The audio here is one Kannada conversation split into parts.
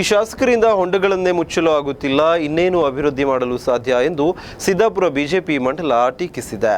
ಈ ಶಾಸಕರಿಂದ ಹೊಂಡಗಳನ್ನೇ ಮುಚ್ಚಲು ಆಗುತ್ತಿಲ್ಲ, ಇನ್ನೇನು ಅಭಿವೃದ್ಧಿ ಮಾಡಲು ಸಾಧ್ಯ ಎಂದು ಸಿದ್ದಾಪುರ ಬಿಜೆಪಿ ಮಂಡಲ ಟೀಕಿಸಿದೆ.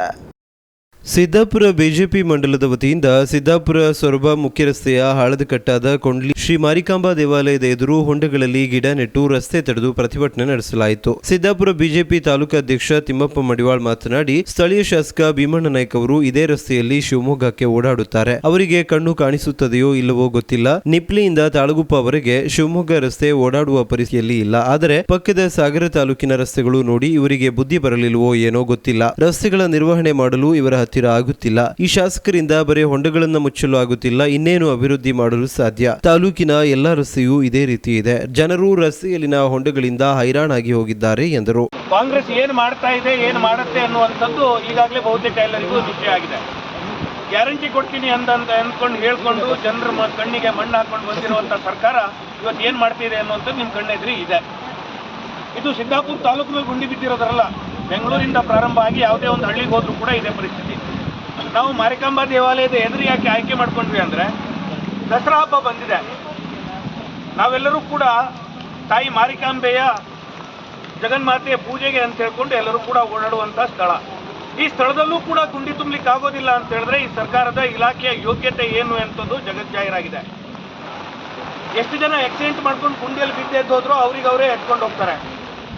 ಸಿದ್ದಾಪುರ ಬಿಜೆಪಿ ಮಂಡಲದ ವತಿಯಿಂದ ಸಿದ್ದಾಪುರ ಸೊರಬ ಮುಖ್ಯ ರಸ್ತೆಯ ಹಾಳದಕಟ್ಟಾದ ಕೊಂಡ್ಲಿ ಶ್ರೀ ಮಾರಿಕಾಂಬಾ ದೇವಾಲಯದ ಎದುರು ಹೊಂಡಗಳಲ್ಲಿ ಗಿಡ ನೆಟ್ಟು ರಸ್ತೆ ತಡೆದು ಪ್ರತಿಭಟನೆ ನಡೆಸಲಾಯಿತು. ಸಿದ್ದಾಪುರ ಬಿಜೆಪಿ ತಾಲೂಕು ಅಧ್ಯಕ್ಷ ತಿಮ್ಮಪ್ಪ ಮಡಿವಾಳ್ ಮಾತನಾಡಿ, ಸ್ಥಳೀಯ ಶಾಸಕ ಭೀಮಣ್ಣ ನಾಯ್ಕ ಅವರು ಇದೇ ರಸ್ತೆಯಲ್ಲಿ ಶಿವಮೊಗ್ಗಕ್ಕೆ ಓಡಾಡುತ್ತಾರೆ. ಅವರಿಗೆ ಕಣ್ಣು ಕಾಣಿಸುತ್ತದೆಯೋ ಇಲ್ಲವೋ ಗೊತ್ತಿಲ್ಲ. ನಿಪ್ಲಿಯಿಂದ ತಾಳಗುಪ್ಪವರೆಗೆ ಶಿವಮೊಗ್ಗ ರಸ್ತೆ ಓಡಾಡುವ ಪರಿಸ್ಥಿತಿಯಲ್ಲಿ ಇಲ್ಲ. ಆದರೆ ಪಕ್ಕದ ಸಾಗರ ತಾಲೂಕಿನ ರಸ್ತೆಗಳು ನೋಡಿ ಇವರಿಗೆ ಬುದ್ಧಿ ಬರಲಿಲ್ವೋ ಏನೋ ಗೊತ್ತಿಲ್ಲ. ರಸ್ತೆಗಳ ನಿರ್ವಹಣೆ ಮಾಡಲು ಇವರ ಹತ್ತಿರ ಆಗುತ್ತಿಲ್ಲ. ಈ ಶಾಸಕರಿಂದ ಬರೀ ಹೊಂಡಗಳನ್ನು ಮುಚ್ಚಲು ಆಗುತ್ತಿಲ್ಲ. ಇನ್ನೇನು ಅಭಿವೃದ್ಧಿ ಮಾಡಲು ಸಾಧ್ಯ? ತಾಲೂಕಿನ ಎಲ್ಲ ರಸ್ತೆಯೂ ಇದೇ ರೀತಿ ಇದೆ. ಜನರು ರಸ್ತೆಯಲ್ಲಿನ ಹೊಂಡಗಳಿಂದ ಹೈರಾಣಾಗಿ ಹೋಗಿದ್ದಾರೆ ಎಂದರು. ಕಾಂಗ್ರೆಸ್ ಏನು ಮಾಡ್ತಾ ಇದೆ, ಏನು ಮಾಡುತ್ತೆ ಅನ್ನುವಂಥದ್ದು ಈಗಾಗಲೇ ಬಹುತೇಕ ಎಲ್ಲರಿಗೂ ನಿಶ್ಚಯ ಆಗಿದೆ. ಗ್ಯಾರಂಟಿ ಕೊಡ್ತೀನಿ ಅಂತ ಅಂತ ಅಂದ್ಕೊಂಡು ಹೇಳ್ಕೊಂಡು ಜನರ ಕಣ್ಣಿಗೆ ಮಣ್ಣು ಹಾಕೊಂಡು ಬಂದಿರುವಂಥ ಸರ್ಕಾರ ಇವತ್ತು ಏನು ಮಾಡ್ತಿದೆ ಅನ್ನುವಂಥದ್ದು ನಿಮ್ಮ ಕಣ್ಣೆದ್ರಿ ಇದೆ. ಇದು ಸಿದ್ದಾಪುರ ತಾಲೂಕಿನಲ್ಲಿ ಗುಂಡಿ ಬಿದ್ದಿರೋದರಲ್ಲ, ಬೆಂಗಳೂರಿಂದ ಪ್ರಾರಂಭ ಆಗಿ ಯಾವುದೇ ಒಂದು ಹಳ್ಳಿಗೆ ಹೋದ್ರೂ ಕೂಡ ಇದೆ ಪರಿಸ್ಥಿತಿ. ನಾವು ಮಾರಿಕಾಂಬಾ ದೇವಾಲಯದ ಎದುರು ಯಾಕೆ ಆಯ್ಕೆ ಮಾಡ್ಕೊಂಡ್ವಿ ಅಂದರೆ ದಸರಾ ಹಬ್ಬ ಬಂದಿದೆ. ನಾವೆಲ್ಲರೂ ಕೂಡ ತಾಯಿ ಮಾರಿಕಾಂಬೆಯ ಜಗನ್ಮಾತೆಯ ಪೂಜೆಗೆ ಅಂತ ಹೇಳ್ಕೊಂಡು ಎಲ್ಲರೂ ಕೂಡ ಓಡಾಡುವಂಥ ಸ್ಥಳ. ಈ ಸ್ಥಳದಲ್ಲೂ ಕೂಡ ಗುಂಡಿ ತುಂಬಲಿಕ್ಕೆ ಆಗೋದಿಲ್ಲ ಅಂತ ಹೇಳಿದ್ರೆ ಈ ಸರ್ಕಾರದ ಇಲಾಖೆಯ ಯೋಗ್ಯತೆ ಏನು ಅಂತದ್ದು ಜಗಜ್ಜಾಹೀರಾಗಿದೆ ಎಷ್ಟು ಜನ ಆಕ್ಸಿಡೆಂಟ್ ಮಾಡ್ಕೊಂಡು ಗುಂಡಿಯಲ್ಲಿ ಬಿದ್ದೆದ್ದು ಹೋದ್ರು ಅವ್ರಿಗೆ ಅವರೇ ಎತ್ಕೊಂಡು ಹೋಗ್ತಾರೆ.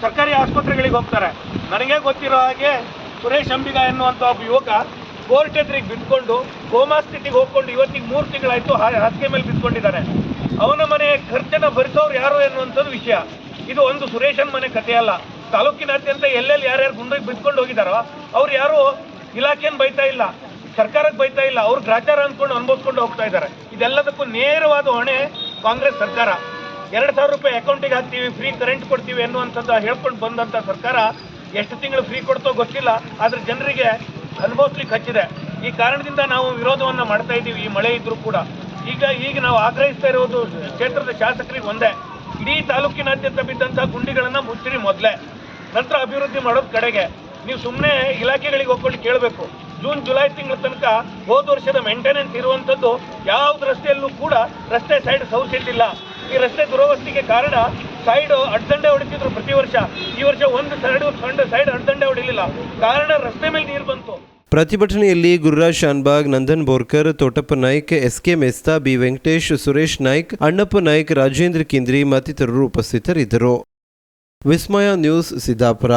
ಸರ್ಕಾರಿ ಆಸ್ಪತ್ರೆಗಳಿಗೆ ಹೋಗ್ತಾರೆ. ನನಗೆ ಗೊತ್ತಿರೋ ಹಾಗೆ ಸುರೇಶ್ ಅಂಬಿಗ ಎನ್ನುವಂಥ ಒಬ್ಬ ಯುವಕ ಕೋರ್ಟ್ ಎದುರಿಗೆ ಬಿದ್ಕೊಂಡು ಕೋಮಾ ಸ್ಥಿತಿಗೆ ಹೋಗ್ಕೊಂಡು ಇವತ್ತಿಗೆ ಮೂರು ತಿಂಗಳಾಯಿತು ಹಾಸಿಗೆ ಮೇಲೆ ಬಿದ್ಕೊಂಡಿದ್ದಾರೆ ಅವನ ಮನೆ ಖರ್ಚನ್ನು ಭರಿಸೋರು ಯಾರು ಎನ್ನುವಂಥದ್ದು ವಿಷಯ. ಇದು ಒಂದು ಸುರೇಶನ್ ಮನೆ ಕಥೆ ಅಲ್ಲ ತಾಲೂಕಿನಾದ್ಯಂತ ಎಲ್ಲೆಲ್ಲಿ ಯಾರ್ಯಾರು ಗುಂಡಿಗೆ ಬಿದ್ಕೊಂಡು ಹೋಗಿದ್ದಾರೋ, ಅವ್ರು ಯಾರು ಇಲಾಖೆಯನ್ನು ಬೈತಾ ಇಲ್ಲ ಸರ್ಕಾರಕ್ಕೆ ಬೈತಾ ಇಲ್ಲ, ಅವ್ರು ಗ್ರಾಚಾರ ಅಂದ್ಕೊಂಡು ಅನುಭವಿಸ್ಕೊಂಡು ಹೋಗ್ತಾ ಇದ್ದಾರೆ. ಇದೆಲ್ಲದಕ್ಕೂ ನೇರವಾದ ಹೊಣೆ ಕಾಂಗ್ರೆಸ್ ಸರ್ಕಾರ. ಎರಡು ಸಾವಿರ ರೂಪಾಯಿ ಅಕೌಂಟಿಗೆ ಹಾಕ್ತೀವಿ ಫ್ರೀ ಕರೆಂಟ್ ಕೊಡ್ತೀವಿ ಎನ್ನುವಂಥದ್ದು ಹೇಳ್ಕೊಂಡು ಬಂದಂಥ ಸರ್ಕಾರ. ಎಷ್ಟು ತಿಂಗಳು ಫ್ರೀ ಕೊಡ್ತೋ ಗೊತ್ತಿಲ್ಲ, ಆದರೆ ಜನರಿಗೆ ಅನುಭವಿಸ್ಲಿಕ್ಕೆ ಹಚ್ಚಿದೆ ಈ ಕಾರಣದಿಂದ ನಾವು ವಿರೋಧವನ್ನು ಮಾಡ್ತಾ ಇದ್ದೀವಿ. ಈ ಮಳೆ ಇದ್ರೂ ಕೂಡ. ಈಗ ಈಗ ನಾವು ಆಗ್ರಹಿಸ್ತಾ ಇರೋದು ಕ್ಷೇತ್ರದ ಶಾಸಕರಿಗೆ ಒಂದೇ. ಇಡೀ ತಾಲೂಕಿನಾದ್ಯಂತ ಬಿದ್ದಂಥ ಗುಂಡಿಗಳನ್ನು ಮುಚ್ಚಿರಿ ಮೊದಲೇ. ನಂತರ ಅಭಿವೃದ್ಧಿ ಮಾಡೋದು ಕಡೆಗೆ. ನೀವು ಸುಮ್ಮನೆ ಇಲಾಖೆಗಳಿಗೆ ಹೋಗ್ಕೊಂಡು ಕೇಳಬೇಕು. ಜೂನ್, ಜುಲೈ ತಿಂಗಳ ತನಕ ಹೋದ ವರ್ಷದ ಮೇಂಟೆನೆನ್ಸ್ ಇರುವಂಥದ್ದು ಯಾವ್ದು ರಸ್ತೆಯಲ್ಲೂ ಕೂಡ ರಸ್ತೆ ಸೈಡ್ ಸೌಸಿಟ್ಟಿಲ್ಲ ಈ ರಸ್ತೆ ದುರವಸ್ಥೆಗೆ ಕಾರಣ ಸೈಡ್ ಅಡ್ದಂಡೆ ಹೊಡಿತಿದ್ರು ಪ್ರತಿ ವರ್ಷ. ಈ ವರ್ಷ ಒಂದು ಸೈಡ್ ಸಣ್ಣ ಸೈಡ್ ಅಡ್ದಂಡೆ ಹೊಡಿಲಿಲ್ಲ. ಕಾರಣ ರಸ್ತೆ ಮೇಲೆ ನೀರು ಪ್ರತಿಭಟನೆಯಲ್ಲಿ Gururaj Shanbhag, Nandan Borkar, Thotappa Naik, S K Mesta, B Venkatesh, Suresh Naik, Annappa Naik, Rajendra Kindri ಮತ್ತಿತರರು ಉಪಸ್ಥಿತರಿದ್ದರು. ವಿಸ್ಮಯ ನ್ಯೂಸ್ ಸಿದ್ದಾಪುರ.